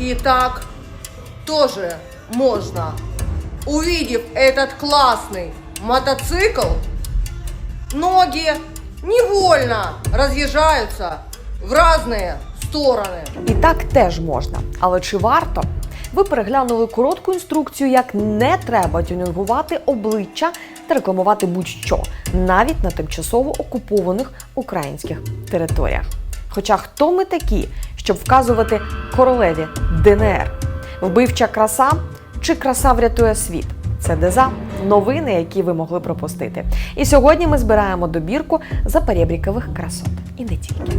И так тоже можно. Увидев этот классный мотоцикл, ноги невольно разъезжаются в разные стороны. І так теж можна. Але чи варто? Ви переглянули коротку інструкцію, як не треба тюнінгувати обличчя та рекламувати будь-що, навіть на тимчасово окупованих українських територіях. Хоча хто ми такі, щоб вказувати королеві ДНР? Вбивча краса чи краса врятує світ? Це деза новини, які ви могли пропустити. І сьогодні ми збираємо добірку заперебрікових красот. І не тільки.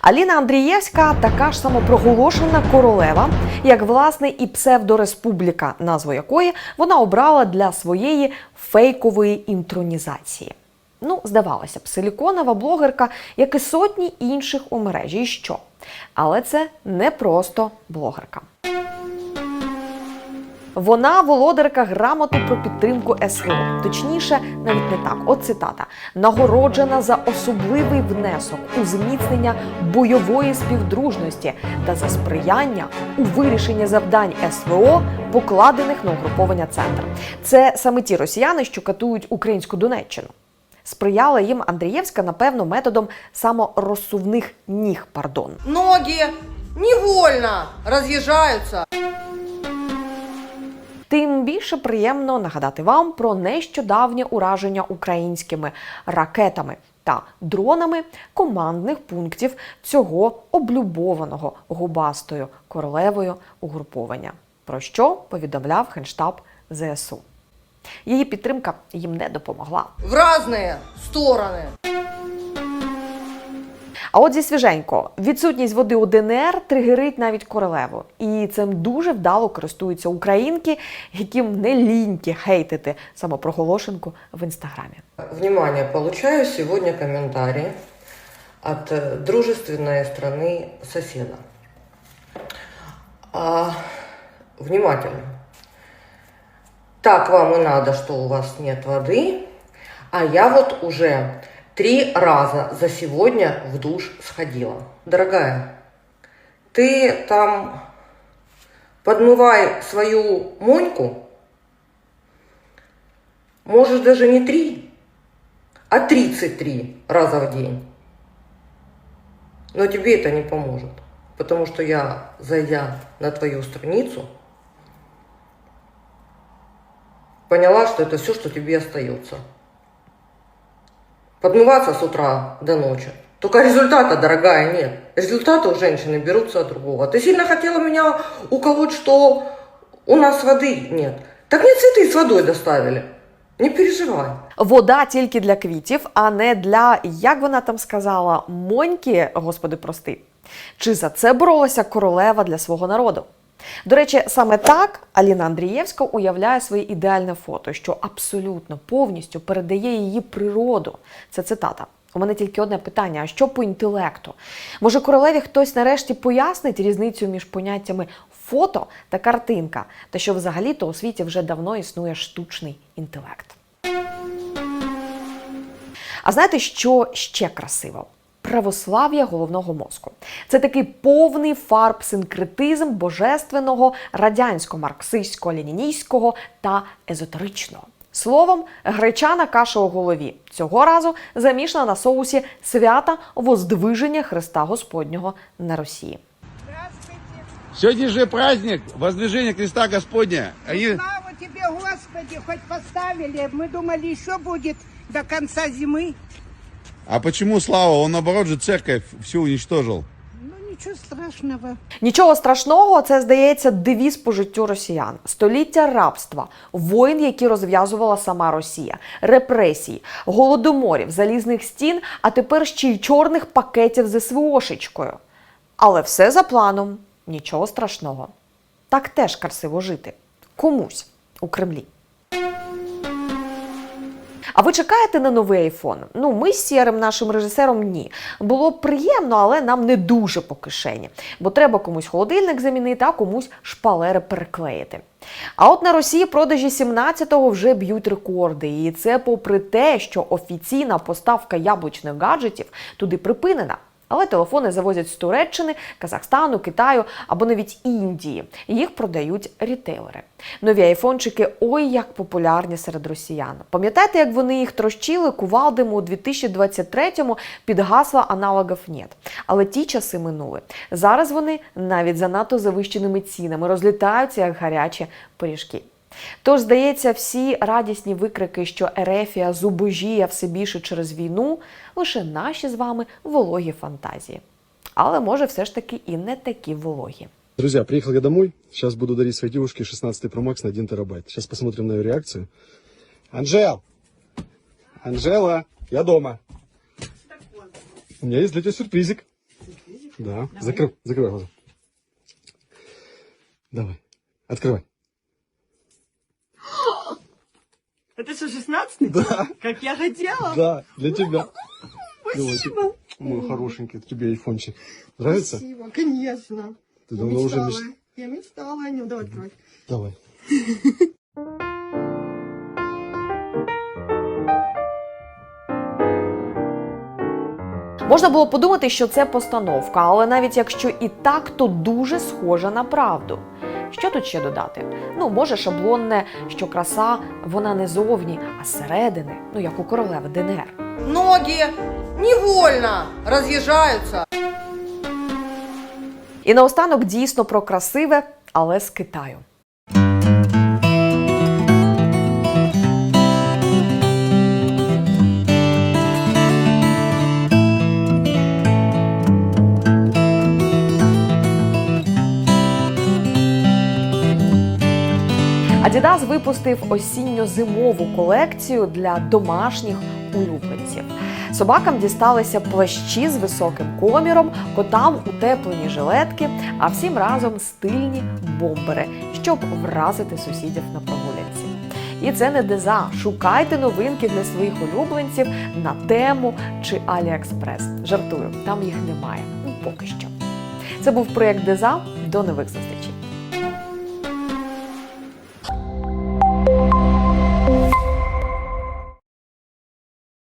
Аліна Андрієвська така ж самопроголошена королева, як власне і псевдореспубліка, назву якої вона обрала для своєї фейкової інтронізації. Ну, здавалося б, силіконова блогерка, як і сотні інших у мережі. І що? Але це не просто блогерка. Вона володарка грамоти про підтримку СВО. Точніше, навіть не так. От цитата: нагороджена за особливий внесок у зміцнення бойової співдружності та за сприяння у вирішенні завдань СВО, покладених на угруповання центр. Це саме ті росіяни, що катують українську Донеччину. Сприяла їм Андрієвська, напевно, методом саморозсувних ніг. Пардон. Ноги невольно разъезжаются Тим більше приємно нагадати вам про нещодавнє ураження українськими ракетами та дронами командних пунктів цього облюбованого губастою королевою угруповання, про що повідомляв генштаб ЗСУ. Її підтримка їм не допомогла. в разные стороны. А от зі свіженько, відсутність води у ДНР тригерить навіть королеву. І цим дуже вдало користуються українки, яким не ліньки хейтити самопроголошенку в інстаграмі. Внимание, получаю сегодня комментарий от э, дружественной страны соседа. А, внимательно. Так вам и надо, что у вас нет воды, а я вот уже три раза за сегодня в душ сходила. Дорогая, ты там подмывай свою Моньку, можешь даже не три, а 33 раза в день. Но тебе это не поможет, потому что я, зайдя на твою страницу, поняла, что это все, что тебе остается. Подмываться с утра до ночи. Только результата, дорогая, нет. Результаты у женщины берутся от другого. Ты сильно хотела меня уколоть, что у нас воды нет. Так мне цветы с водой доставили. Не переживай. Вода тільки для квітів, а не для, як вона там сказала, моньки, господи, прости. Чи за це боролася королева для свого народу? До речі, саме так Аліна Андрієвська уявляє своє ідеальне фото, що абсолютно повністю передає її природу. Це цитата. У мене тільки одне питання: а що по інтелекту? Може, королеві хтось нарешті пояснить різницю між поняттями фото та картинка, та що взагалі-то у світі вже давно існує штучний інтелект. А знаєте, що ще красиво? Православ'я головного мозку. Це такий повний фарб-синкретизм божественного радянсько-марксистського, ленінійського та езотеричного. Словом, гречана каша у голові цього разу замішана на соусі свята воздвиження Христа Господнього на Росії. Сегодня же праздник воздвижения креста Господня. Они... Слава тебе, Господи, хоть поставили. Мы думали, еще будет до конца зимы. А почему Слава? Он наоборот же церковь всю уничтожил. Ну, ничего страшного. Нічого страшного, це здається девіз по життю росіян. Століття рабства, воїн, які розв'язувала сама Росія, репресії, голодоморів, залізних стін, а тепер ще й чорних пакетів з СВОшечкою. Але все за планом, нічого страшного. Так теж красиво жити. Комусь у Кремлі. А ви чекаєте на новий айфон? Ну, ми з сірим нашим режисером ні. Було приємно, але нам не дуже по кишені. Бо треба комусь холодильник замінити, а комусь шпалери переклеїти. А от на Росії продажі 17-го вже б'ють рекорди. І це попри те, що офіційна поставка яблучних гаджетів туди припинена. Але телефони завозять з Туреччини, Казахстану, Китаю або навіть Індії. Їх продають рітейлери. Нові айфончики ой як популярні серед росіян. Пам'ятаєте, як вони їх трощили кувалдами у 2023-му під гасла аналогів нет. Але ті часи минули. Зараз вони навіть за надто завищеними цінами розлітаються як гарячі пиріжки. Тож, здається, всі радісні викрики, що Ерефія зубожіє все більше через війну, лише наші з вами вологі фантазії. Але може все ж таки і не такі вологі. Друзья, приехал я домой. Сейчас буду дарить своей девушке 16 Pro Max на 1 терабайт. Сейчас посмотрим на ее реакцию. Анжел! Анжела, я дома. У меня есть для тебя сюрпризик. Да. Закры... Закрывай глаза. Давай. Открывай. Это что, 16 Да. Как я хотела. Да, для тебя. Спасибо. Мой хорошенький, тебе айфончик. Нравится? Спасибо, конечно. Ты Я давно уже мечтала. мечтала. Я мечтала о нем. Давай открывай. Давай. Можна було подумати, що це постановка, але навіть якщо і так, то дуже схожа на правду. Що тут ще додати? Ну, може, шаблонне, що краса вона не зовні, а зсередини, ну як у королеви ДНР. Ноги невольно роз'їжджаються. І наостанок дійсно про красиве, але з Китаю. Adidas випустив осінньо-зимову колекцію для домашніх улюбленців. Собакам дісталися плащі з високим коміром, котам утеплені жилетки, а всім разом стильні бомбери, щоб вразити сусідів на прогулянці. І це не деза. Шукайте новинки для своїх улюбленців на тему чи Аліекспрес. Жартую, там їх немає. Ну, поки що. Це був проєкт Деза. До нових зустрічей.